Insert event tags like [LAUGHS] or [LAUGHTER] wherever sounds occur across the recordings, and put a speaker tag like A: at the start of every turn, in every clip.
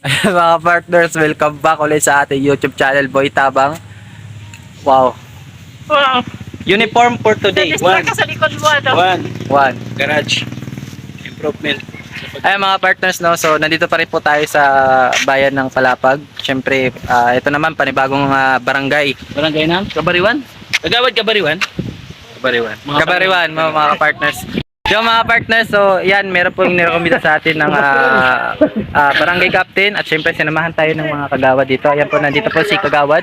A: [LAUGHS] mga partners, welcome back ulit sa ating YouTube channel, Boy Tabang. Wow.
B: Wow.
A: Uniform for today.
B: One. ka sa likod mo, ano?
C: One,
A: One.
C: garage. Improvement.
A: Ay mga partners, no? So, nandito pa rin po tayo sa bayan ng Palapag. Siyempre, ah, ito naman, panibagong ah, barangay.
C: Barangay ng Kabariwan? Kagawad Kabariwan? Kabariwan.
A: Kabariwan, mga, mga partners. Yung mga partners, so yan, meron pong nirekomenda sa atin ng ah, ah, barangay captain at syempre sinamahan tayo ng mga kagawad dito. Ayan po, nandito po si Kagawad.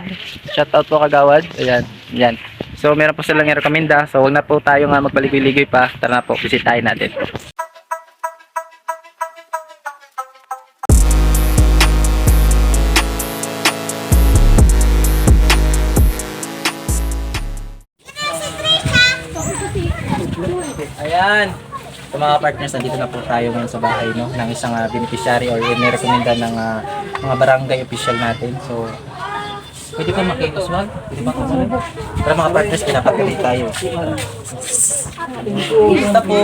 A: Shout out po Kagawad. Ayan, yan. So meron po silang nirekomenda. So huwag na po tayo nga magbaligoy-ligoy pa. Tara na po, bisitahin natin. So mga partners, nandito na po tayo ngayon sa bahay no, ng isang ah, beneficiary or yung nirekomenda ng ah, mga barangay official natin. So, pwede ba makikuswag? Pwede ba kumalag? Pero mga partners, pinapatuloy tayo. Kumusta po?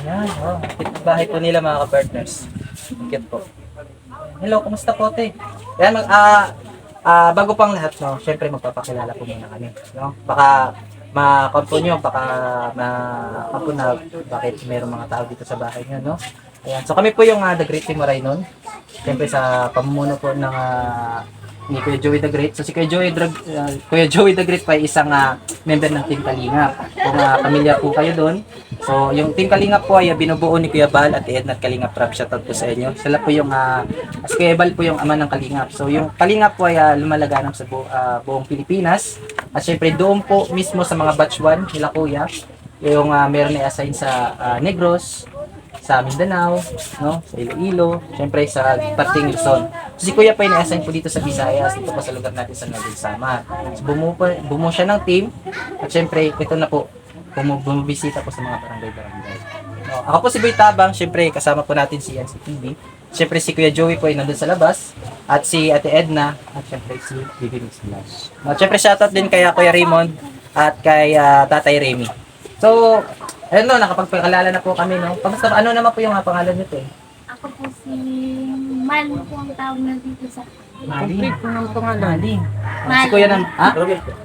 A: Ayan, oh. Bahay po nila mga ka-partners. Ikit po. Hello, kumusta po te? Ayan, mag, ah, ah, bago pang lahat, no, syempre magpapakilala po muna kami. No? Baka makampo nyo, baka makampo na bakit mayroong mga tao dito sa bahay nyo, no? Ayan, so kami po yung uh, The Great Team Marainon. Syempre sa pamumuno po ng ah, ni Kuya Joey the Great. So si Kuya Joey, Drag, ah, Kuya Joey the Great pa isang ah, member ng Team Kalingap. Kung uh, pamilya po kayo doon. So yung Team Kalingap po ay ah, binubuo ni Kuya Bal at Edna at Kalingap Rap. Shoutout po sa inyo. Sila po yung, uh, si Kuya Bal po yung ama ng Kalingap. So yung Kalingap po ay ah, lumalaganap sa bu- ah, buong Pilipinas. At syempre doon po mismo sa mga batch 1 nila Kuya. Yung uh, meron na assign sa ah, Negros, sa Mindanao, no? Sa Iloilo, syempre sa parting Luzon. So, si Kuya pa ini-assign po dito sa Visayas, dito pa sa lugar natin sa Northern Samar. So, bumuo, pa- bumuo siya ng team, at syempre, ito na po, bumu- bumibisita po sa mga barangay-barangay. No, ako po si Boy Tabang, syempre, kasama po natin si NCTV. Syempre, si Kuya Joey po ay nandun sa labas, at si Ate Edna, at syempre si Mix Vlogs. No, syempre, shoutout din kay Kuya Raymond, at kay ah, Tatay Remy. So, ayun no, nakapagpakilala na po kami, no? Kamusta, ano naman po yung ah, pangalan nito eh?
D: Ako po si Man po ang tawag na dito sa
A: Malin.
B: Complete po ng pangalan.
A: Malin.
D: Malin.
A: Si Kuya naman, ha?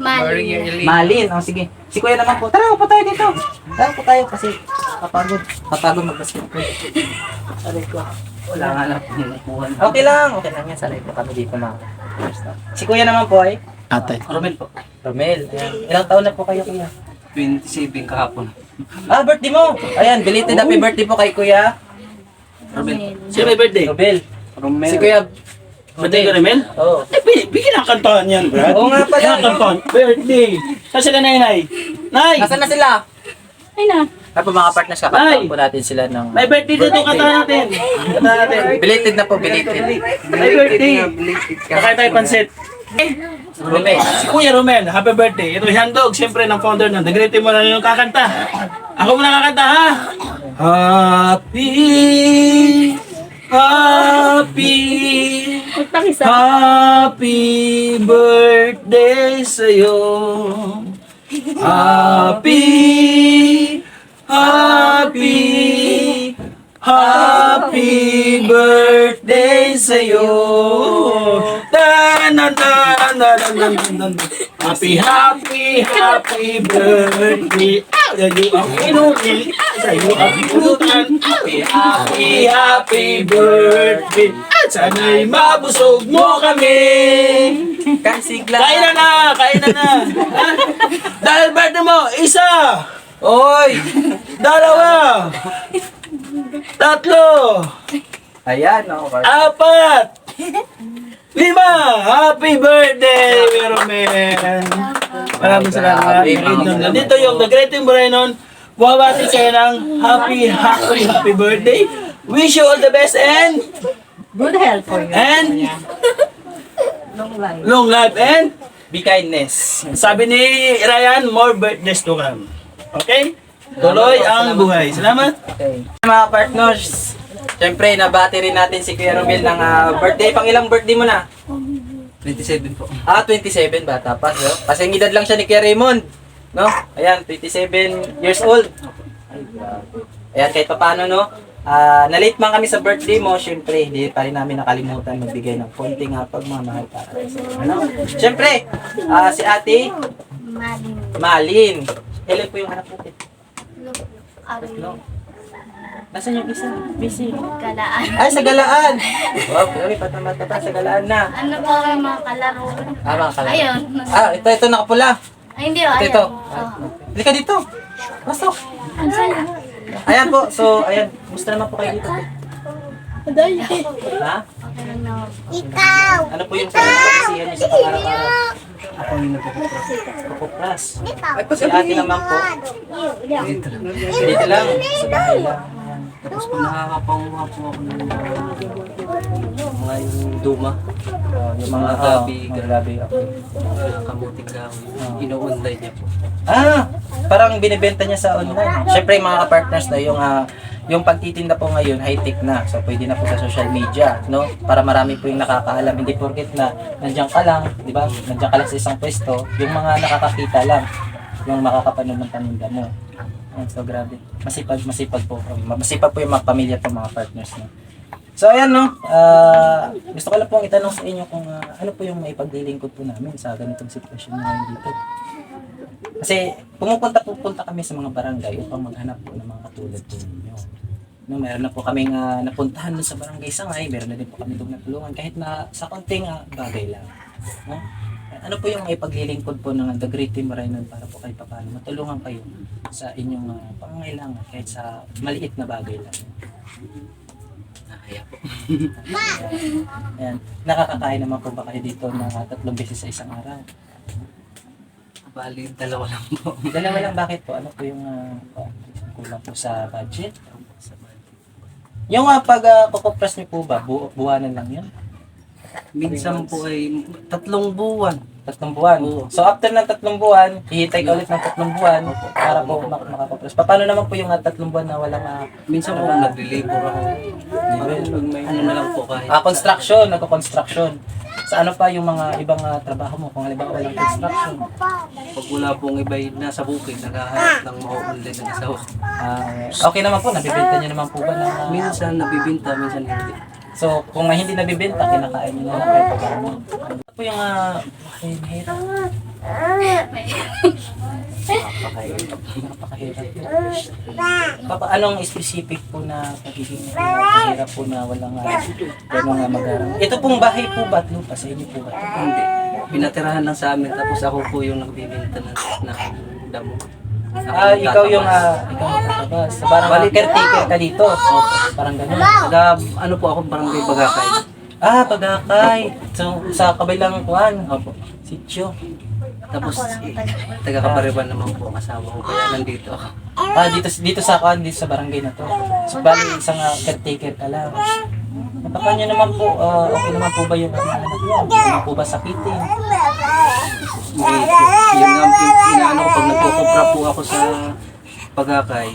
D: Malin.
A: Malin, oh, sige. Si Kuya naman po, tara, po tayo dito. Tara po tayo kasi kapagod. Kapagod mag-basketball. [LAUGHS] Sabi ko, wala nga lang po hinupuhan. Okay lang, okay lang yan. Sanay po kami dito mga Si Kuya naman po ay?
C: Ate.
A: Romel po. Romel. Ayan. Ilang taon na po kayo, Kuya?
C: 27 kahapon.
A: Ah, birthday mo! Ayan, belated happy birthday po kay Kuya
D: Romel.
C: Sino may birthday?
A: Romel.
C: Romel.
A: Si Kuya...
C: Birthday ko, Romel?
A: Oo.
C: Eh, bi- bigyan ang kantahan yan, Brad.
A: Oo nga pala.
C: Bigyan ang kantahan. Birthday. Saan sila nay, nay? Nay!
A: Nasaan na sila?
D: Ay na.
A: Ano po mga partners, kakataon po natin sila ng...
C: May birthday dito, kantahan natin. Kantahan natin.
A: Belated na po, belated.
C: May birthday. Kakain tayo pansit.
A: Romel.
C: Si Kuya Romel, happy birthday. Ito handog, siyempre, ng founder ng The Great Team Marano yung kakanta. Ako muna kakanta, ha? Happy, happy, happy birthday sa'yo. Happy, happy, happy birthday sa'yo. Dan, dan, dan, dan, dan, dan, dan, dan. Happy, happy, happy birthday. Sa'yo ang inumin, sa'yo ang pulutan. Happy, happy, happy birthday. Sana'y mabusog mo kami.
A: Kasigla.
C: Kain na na! Kain na na! Ha? Dahil birthday mo, isa!
A: Oy!
C: Dalawa! Tatlo!
A: Ayan, oh.
C: Apat! Lima! Happy birthday, Romen! Maraming salamat.
A: Happy birthday.
C: Dito yung The Great Team Brenon. Buwabati kayo ng happy, happy, happy birthday. Wish you all the best and
B: Good health for you.
C: and
B: Long life.
C: long life and
A: Be kindness.
C: Sabi ni Ryan, more birthdays to come. Okay? Tuloy ang buhay. Salamat.
A: Okay. Mga partners, Siyempre, nabati rin natin si Kuya Romel ng ah, birthday. Pang ilang birthday mo na?
C: 27 po.
A: Ah, 27. Bata pa. No? Kasi ang edad lang siya ni Kuya Raymond. No? Ayan, 27 years old. Ay, grabe. Ayan, kahit pa paano, no? Ah, na-late man kami sa birthday mo, syempre, hindi pa rin namin nakalimutan magbigay ng konting uh, pagmamahal para sa ano. Syempre, ah, si ate,
D: Malin.
A: Ilan po yung anak natin?
D: Ari.
A: Tatlo. Nasaan yung isa? Busy.
D: Galaan.
A: Ay, sa galaan! [LAUGHS] Wow, grabe, patamata pa sa galaan na.
D: Ano po ang mga kalaro?
A: Ah, mga kalaan.
D: Ayun.
A: Ah, ito, ito nakapula.
D: Ay, hindi oh,
A: Ito,
D: ayun.
A: ito.
D: Oh.
A: Halika dito. Pasok. Ayan po, so, ayan. Kumusta naman po kayo dito? Ha?
D: Okay lang na.
A: Ano po yung pinagpapasihan niyo sa pang-araw-araw? Ako yung nagpupupras. Si ate naman po. Dito lang, bahay lang.
E: Tapos po nakakapanguha po ako ng mga, mga yung duma,
A: Oh, yung mga
E: Gabi,
A: oh, mga gabi.
E: Mga kamuting kahoy. Ino-online niya po.
A: Ah, parang binibenta niya sa online. Siyempre mga ka-partners na yung ah, yung pagtitinda po ngayon high-tech na. So pwede na po sa social media, no? Para marami po yung nakakaalam. Hindi porket na nandiyan ka lang, di ba? Nandiyan ka lang sa isang pwesto, yung mga nakakakita lang, yung makakapanood ng paninda mo. Ayan, so grabe. Masipag, masipag po. Masipag po yung mga pamilya po mga partners no? So ayan no, Ah, gusto ko lang pong itanong sa inyo kung ah, ano po yung maipagdilingkod po namin sa ganitong sitwasyon na ngayon dito. Kasi pumupunta pupunta kami sa mga barangay upang maghanap po ng mga katulad po ninyo. No, meron na po kaming ah, napuntahan dun sa barangay Sangay, meron na din po kami doon natulungan kahit na sa konting ah, bagay lang. No? Ano po yung ipaglilingkod po ng The Great Team Rainon para po kahit paano matulungan kayo sa inyong ah, pangangailangan kahit sa maliit na bagay lang.
E: Nakaya po. [LAUGHS]
A: Ayan. Nakakakain naman po ba kayo dito ng ah, tatlong beses sa isang araw?
E: Bali, dalawa lang po. [LAUGHS]
A: Dalawa lang bakit po? Ano po yung ah, kulang po sa budget? Yung uh, pag uh, kukupras niyo po ba, bu- buwanan lang yun?
E: Minsan po ay tatlong buwan.
A: Tatlong buwan.
E: Oo.
A: So after ng tatlong buwan, hihintay ka ulit ng tatlong buwan para po mak- makakupras. Pa- Paano naman po yung uh, tatlong buwan na walang uh,
E: Minsan po nagli-labor ako. Pag may ano na lang po kahit.
A: ah, construction, nagko-construction? Sa ano pa yung mga ibang uh, trabaho mo kung halimbawa walang construction?
E: Pag wala pong iba'y nasa bukid, naghahanap ng mauunlad na asawa.
A: Ah, okay naman po, nabibenta niyo naman po ba ng uh,
E: Minsan nabibinta, minsan hindi.
A: So, kung may hindi nabibenta, kinakain nyo na lang kahit pagkano. Ano po yung, ah, ay, mahirap. Anong specific po na pagiging mahirap po na walang uh, gano'ng uh, mag Ito pong bahay po ba at lupa? Sa inyo po ba?
E: Hindi. Pinatirahan lang sa amin, tapos ako po yung nagbibinta ng, ng damo.
A: Ah, ikaw yung, ah, ikaw yung tatabas. Parang Balik, caretaker ka dito. Parang gano'n.
E: Taga, ano po ako, parang may bagakay.
A: Ah, pagakay. So, sa kabilang kuhan.
E: Opo.
A: Sityo.
E: Tapos, eh, taga Kapariban naman po ang asawa ko, kaya nandito ako.
A: Ah, dito dito sa kan dito sa barangay na to. So bali isang uh, caretaker ka lang. Napaka niyo naman po, ah, okay naman po ba yung mga anak niyo? Hindi naman po ba sakitin?
E: Hindi po. Yung nga, pin- inaano ko, pag nagkukupra po ako sa pagakay,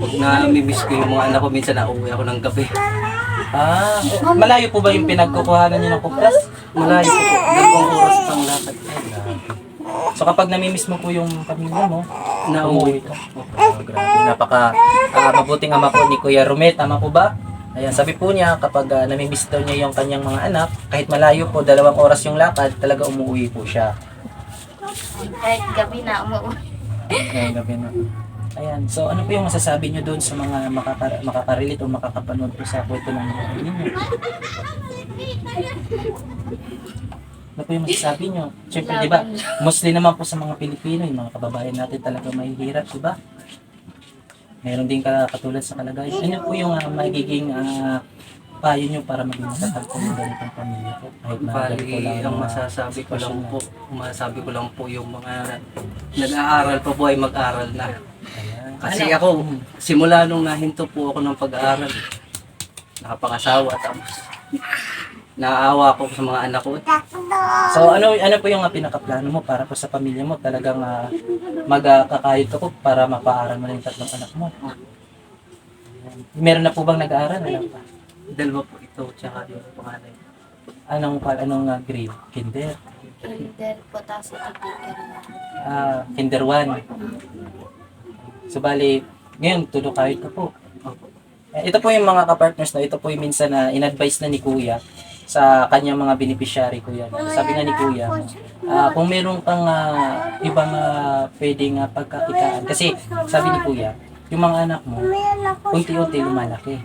E: pag na-miss ko yung mga anak ko, minsan nauwi ako ng gabi.
A: Ah, malayo po ba yung pinagkukuhanan niyo ng kupras?
E: Malayo po po. Dalawang oras pang lakad.
A: So kapag namimiss mo po yung pamilya mo,
E: Nauwi
A: ka. Oh, grabe, napaka ah, mabuting ama po ni Kuya Rumet, tama po ba? Ayan, sabi po niya kapag uh, namimiss daw niya yung kanyang mga anak, kahit malayo po, dalawang oras yung lakad, talaga umuwi po siya.
D: Kahit gabi na umuwi.
A: Ngayong gabi na. Ayan, so ano po yung masasabi nyo doon sa mga makaka- makaka-relate o makakapanood po sa kwento ng ninyo? Ano po yung masasabi nyo? Siyempre, di ba, mostly naman po sa mga Pilipino, yung mga kababayan natin talaga mahihirap, di ba? Meron din ka katulad sa kalagayan. Ano po yung uh, magiging ah, payo nyo para maging matatag po yung ganitong pamilya po? Kahit na ganito
E: Bali,
A: lang
E: ang
A: mga
E: masasabi ko lang
A: sitwasyon
E: po, masasabi ko lang po yung mga nag-aaral pa po ay mag-aral na.
A: Ayan.
E: Kasi
A: Ano?
E: ako, simula nung nahinto po ako ng pag-aaral, nakapangasawa, tapos naaawa ko sa mga anak ko.
A: So ano ano po yung uh, pinakaplano mo para po sa pamilya mo talagang uh, magkakayod ako para mapaaral mo na yung tatlong anak mo. Meron na po bang nag-aaral? Wala pa.
E: Dalawa po ito, tsaka yung panganay.
A: Anong pa anong uh, grade? Kinder.
D: Kinder po, tapos na.
A: Ah, kinder 1. So bali, ngayon tulo kahit ka po.
E: Opo.
A: Eh, Ito po yung mga kapartners na ito po yung minsan na in-advise na ni Kuya sa kanyang mga beneficiary ko yan. Sabi nga ni Kuya, ah, kung meron kang ah, ibang ah, pwedeng uh, pagkakitaan, kasi sabi ni Kuya, yung mga anak mo, unti-unti lumalaki.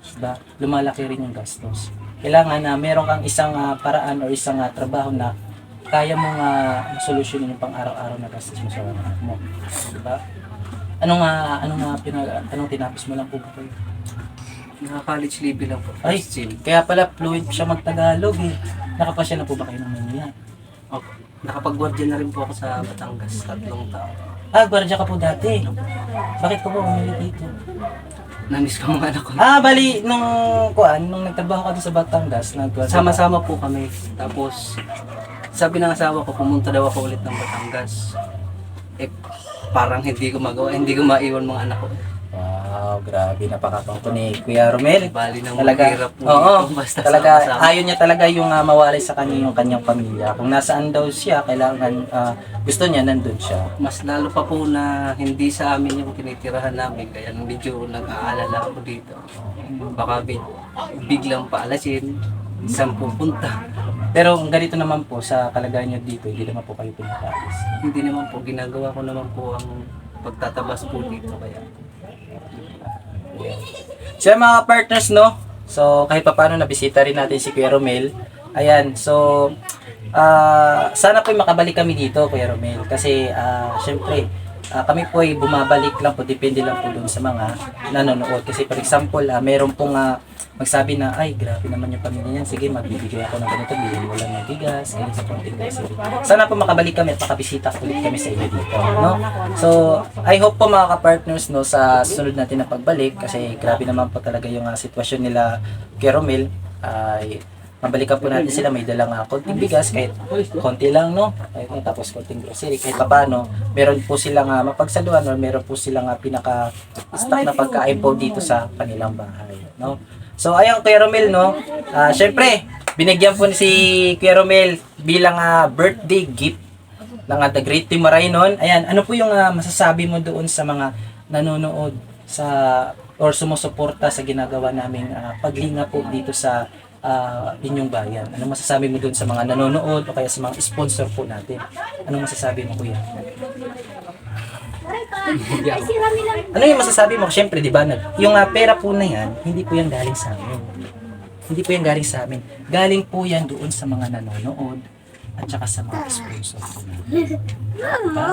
A: Diba? Lumalaki rin yung gastos. Kailangan na meron kang isang ah, paraan o isang ah, trabaho na kaya mong uh, solusyonin yung pang araw-araw na gastos mo sa anak mo. Diba? Anong uh, anong uh, pinag anong tinapos mo lang po ba kayo?
E: Naka-college level lang po.
A: Ay, kaya pala fluent siya mag-Tagalog eh. Nakapasya na po ba kayo ng Manila?
E: Opo. Nakapag-guardia na rin po ako sa Batangas, tatlong taon.
A: Ah, gwardiya ka po dati. Bakit ko po umili dito?
E: Namiss ko mga anak ko.
A: Ah, bali, nung, kuan, nung nagtrabaho ka sa Batangas, ka.
E: Sama-sama po kami. Tapos, sabi ng asawa ko, pumunta daw ako ulit ng Batangas. Eh, parang hindi ko magawa, hindi ko maiwan mga anak ko.
A: Wow, grabe, napakapangko ni Kuya Romel.
E: Bali nang
A: Talaga,
E: mahirap po
A: oo,
E: dito, basta
A: talaga,
E: sama-sama.
A: ayaw niya talaga yung uh, mawalay sa kanya yung kanyang pamilya. Kung nasaan daw siya, kailangan, ah, gusto niya, nandun siya.
E: Mas lalo pa po na hindi sa amin yung tinitirahan namin, kaya medyo nag-aalala ako dito. Baka bi- biglang paalasin, saan pupunta.
A: Pero ang ganito naman po, sa kalagayan niyo dito, hindi naman po kayo pinapaalis.
E: Hindi naman po, ginagawa ko naman po ang pagtatabas po dito. Kaya
A: So mga partners no, so kahit pa paano nabisita rin natin si Kuya Romel. Ayan, so ah sana po makabalik kami dito Kuya Romel kasi ah syempre ah, kami po ay bumabalik lang po, depende lang po dun sa mga nanonood. Kasi for example, ah, meron pong ah, magsabi na, ay grabe naman yung pamilya niyan, sige magbibigay ako ng ganito, bilhin mo lang ng bigas, ganyan sa konting grocery. Sana po makabalik kami at makabisita ulit kami sa inyo dito. No? So, I hope po mga ka-partners no, sa sunod natin na pagbalik, kasi grabe naman po talaga yung ah, sitwasyon nila kay Romel, ay mabalikan po natin sila may dalang uh, konting bigas kahit konti lang no? Kahit, eh, tapos konting grocery kahit paano meron po silang uh, mapagsaluhan or meron po silang uh, pinaka stock na pagkain po dito sa kanilang bahay no? So ayun Kuya Romel no? Ah, syempre binigyan po si Kuya Romel bilang ah, birthday gift ng uh, The Great Team Marainon ayan ano po yung ah, masasabi mo doon sa mga nanonood sa or sumusuporta sa ginagawa naming ah, paglinga po dito sa ah, inyong bayan. Anong masasabi mo doon sa mga nanonood o kaya sa mga sponsor po natin? Anong masasabi mo kuya? Ano yung masasabi mo? Siyempre, di ba, yung ah, pera po na yan, hindi po yan galing sa amin. Hindi po yan galing sa amin. Galing po yan doon sa mga nanonood at saka sa mga sponsor po natin. Diba?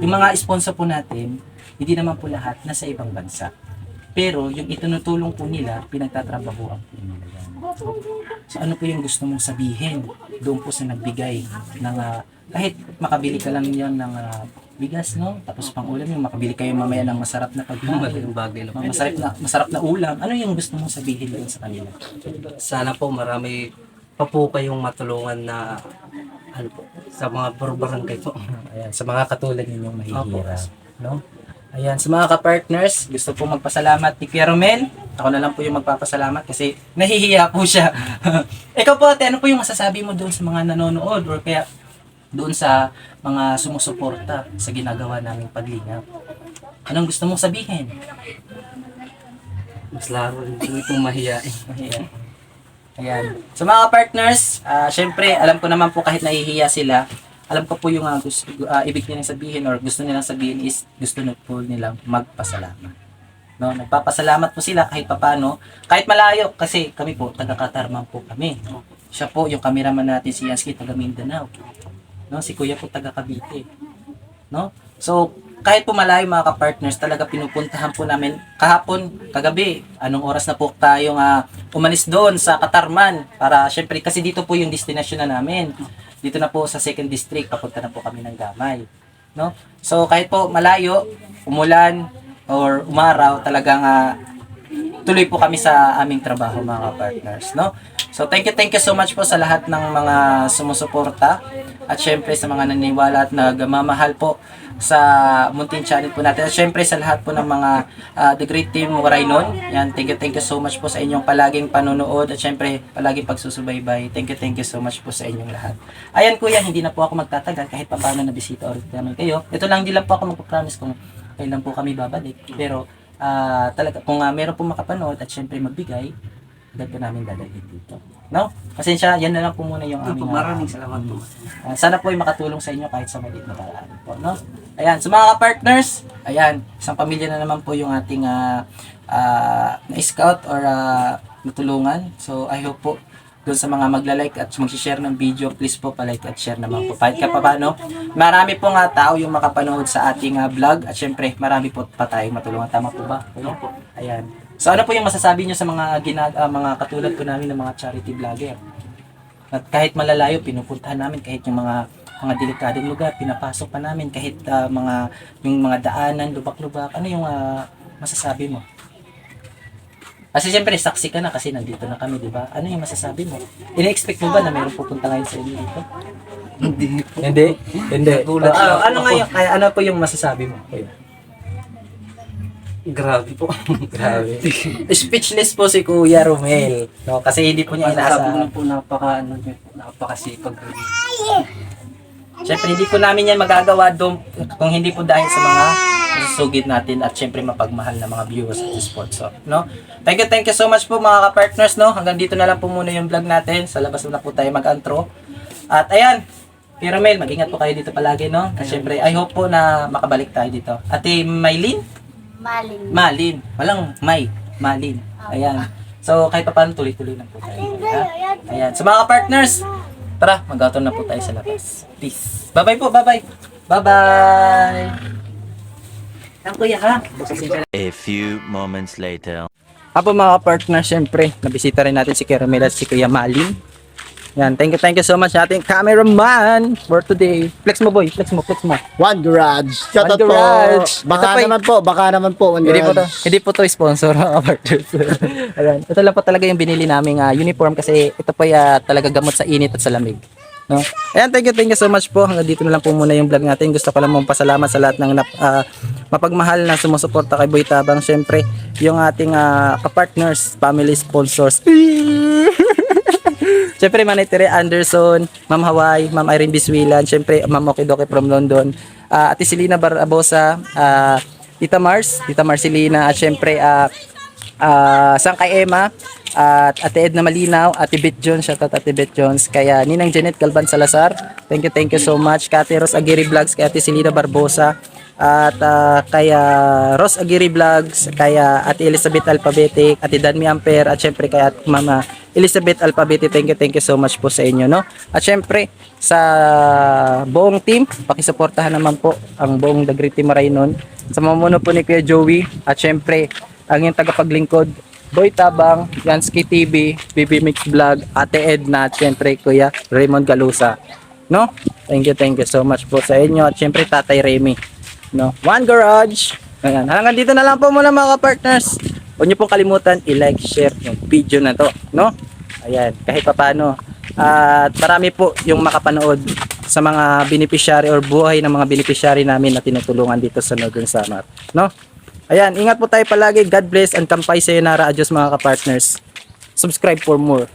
A: Yung mga sponsor po natin, hindi naman po lahat nasa ibang bansa. Pero yung itinutulong po nila, pinagtatrabahuan po nila. So ano po yung gusto mong sabihin doon po sa nagbigay ng ah, kahit makabili ka lang yan ng ah, bigas no? Tapos pang ulam yung makabili kayo mamaya ng masarap na pagkain.
E: Bagay
A: mga masarap na masarap na ulam. Ano yung gusto mong sabihin doon sa kanila?
E: Sana po marami pa po kayong matulungan na ano po, sa mga barangay po. [LAUGHS]
A: ayan sa mga katulad ninyong mahihirap no? Ayan sa mga ka-partners gusto po magpasalamat ni Kuya Romel ako na lang po yung magpapasalamat kasi nahihiya po siya [LAUGHS] ikaw po ate ano po yung masasabi mo doon sa mga nanonood or kaya doon sa mga sumusuporta sa ginagawa naming paglingap. Anong gusto mong sabihin?
E: Mas laro rin po itong mahiyain. [LAUGHS]
A: Ayan. Ayan. So mga partners, ah syempre, alam ko naman po kahit nahihiya sila, alam ko po yung ah, gusto, ah, ibig nilang sabihin or gusto nilang sabihin is gusto na po nilang magpasalamat. No, nagpapasalamat po sila kahit papano, kahit malayo kasi kami po taga Katarman po kami. Siya po yung cameraman natin si Yaski taga Mindanao. No, si Kuya po taga Cavite. No? So, kahit po malayo mga ka-partners, talaga pinupuntahan po namin kahapon, kagabi, anong oras na po tayong ah, umalis doon sa Katarman para syempre kasi dito po yung destination na namin. Dito na po sa second district, papunta na po kami ng Gamay. No? So kahit po malayo, umulan or umaraw, talagang ah, tuloy po kami sa aming trabaho mga partners, no? So thank you, thank you so much po sa lahat ng mga sumusuporta at syempre sa mga naniniwala at nagmamahal po sa Muntin Channel po natin. At syempre sa lahat po ng mga ah, The Great Team Waraynon. Yan, thank you, thank you so much po sa inyong palaging panonood at syempre palaging pagsusubaybay. Thank you, thank you so much po sa inyong lahat. Ayan kuya, hindi na po ako magtatagal kahit pa paano nabisita ulit namin kayo. Ito lang, hindi lang po ako magpapromise kung kailan po kami babalik. Pero ah, talaga, kung uh, meron po makapanood at syempre magbigay, agad po namin dadalhin dito. No? Pasensya, yan na lang po muna yung aming... Ah,
E: maraming salamat po.
A: Ah, sana po ay makatulong sa inyo kahit sa maliit na paraan po, no? Ayan, sa mga partners, ayan, isang pamilya na naman po yung ating ah, ah, na-scout or ah, natulungan. So, I hope po doon sa mga magla-like at mag-share ng video, please po pa-like at share naman po. Kahit ka pa paano, marami po nga tao yung makapanood sa ating ah, vlog at syempre, marami po pa tayong matulungan. Tama po ba? Ano? Ayan. So, ano po yung masasabi nyo sa mga ginag ah, mga katulad po namin ng mga charity vlogger? At kahit malalayo, pinupuntahan namin kahit yung mga mga delikadong lugar, pinapasok pa namin kahit ah, mga yung mga daanan, lubak-lubak. Ano yung ah, masasabi mo? Kasi siyempre, saksi ka na kasi nandito na kami, di ba? Ano yung masasabi mo? Ina-expect mo ba na mayroong pupunta ngayon sa inyo dito?
E: Hindi po.
A: Hindi. Hindi.
E: Nagulat
A: ano,
E: lang
A: ano
E: ako.
A: nga yung, kaya ano po yung masasabi mo? Kuya?
E: Grabe po. [LAUGHS]
A: Grabe. Speechless po si Kuya Romel. No, kasi hindi po niya
E: Masasabi ko
A: inaasahan.
E: na po napaka, ano, napakasipag.
A: Siyempre, hindi po namin yan magagawa doon kung hindi po dahil sa mga susugid natin at siyempre mapagmahal na mga viewers at sponsor. No? Thank you, thank you so much po mga ka-partners. No? Hanggang dito na lang po muna yung vlog natin. Sa labas na po tayo mag-antro. At ayan, Pero Mel, mag-ingat po kayo dito palagi, no? At syempre, I hope po na makabalik tayo dito. Ate Maylin?
D: Malin.
A: Malin. Walang May. Malin. Ayan. So, kahit pa paano, tuloy-tuloy lang po tayo. Ha? Ayan. So, mga partners, tara, mag na po tayo sa labas. Peace. Bye-bye po, bye-bye. Bye-bye. Ang kuya ha.
F: A few moments later.
A: Apo mga partner, syempre, nabisita rin natin si Caramel at si Kuya Malin. Yan, thank you, thank you so much sa ating cameraman for today. Flex mo boy, flex mo, flex mo.
G: One Garage. Shout
A: One
G: out
A: Garage.
G: po. Baka
A: Ito y-
G: naman po, baka naman po. One
A: Hindi po to,
G: Garage.
A: hindi po to sponsor mga partners. [LAUGHS] Ayan, ito lang po talaga yung binili naming ah, uniform kasi ito po ya talaga gamot sa init at sa lamig. No? Ayan, thank you, thank you so much po. Hanggang dito na lang po muna yung vlog natin. Gusto ko lang mong pasalamat sa lahat ng ah, mapagmahal na sumusuporta kay Boy Tabang. Siyempre, yung ating ah, kapartners, family sponsors. [LAUGHS] Siyempre, Manitire Anderson, Ma'am Hawaii, Ma'am Irene Biswilan, siyempre, Ma'am Okidoki from London, ah, Ate Selena Barbosa, ah, Tita Mars, Tita Marcelina, at siyempre, ah, ah, Sangkay Emma, at Ate Edna Malinaw, Ate Bet Jones, shout out Ate Bet Jones, kaya Ninang Janet Galban Salazar, thank you, thank you so much, Kate Ros Aguirre Vlogs, kay Ate Selena Barbosa, at ah, kaya Ros Aguirre Vlogs, kaya Ate Elizabeth Alphabetic, Ate Danmi Amper, at syempre kay Ate Mama Elizabeth Alphabetic, thank you, thank you so much po sa inyo, no? At syempre, sa buong team, pakisuportahan naman po ang buong The Great Team sa mamuno po ni Kuya Joey, at syempre, ang yung tagapaglingkod, Boy Tabang, Yansky TV, BB Mix Vlog, Ate Edna, at syempre Kuya Raymond Galusa. No? Thank you, thank you so much po sa inyo. At syempre Tatay Remy. No? One Garage. Ayan. Hanggang dito na lang po muna mga partners. Huwag niyo pong kalimutan i-like, share yung video na to. No? Ayan. Kahit pa paano. At marami po yung makapanood sa mga beneficiary or buhay ng mga beneficiary namin na tinutulungan dito sa Northern Samar. No? Ayan, ingat po tayo palagi. God bless and kampay sayonara. Adios mga ka-partners. Subscribe for more.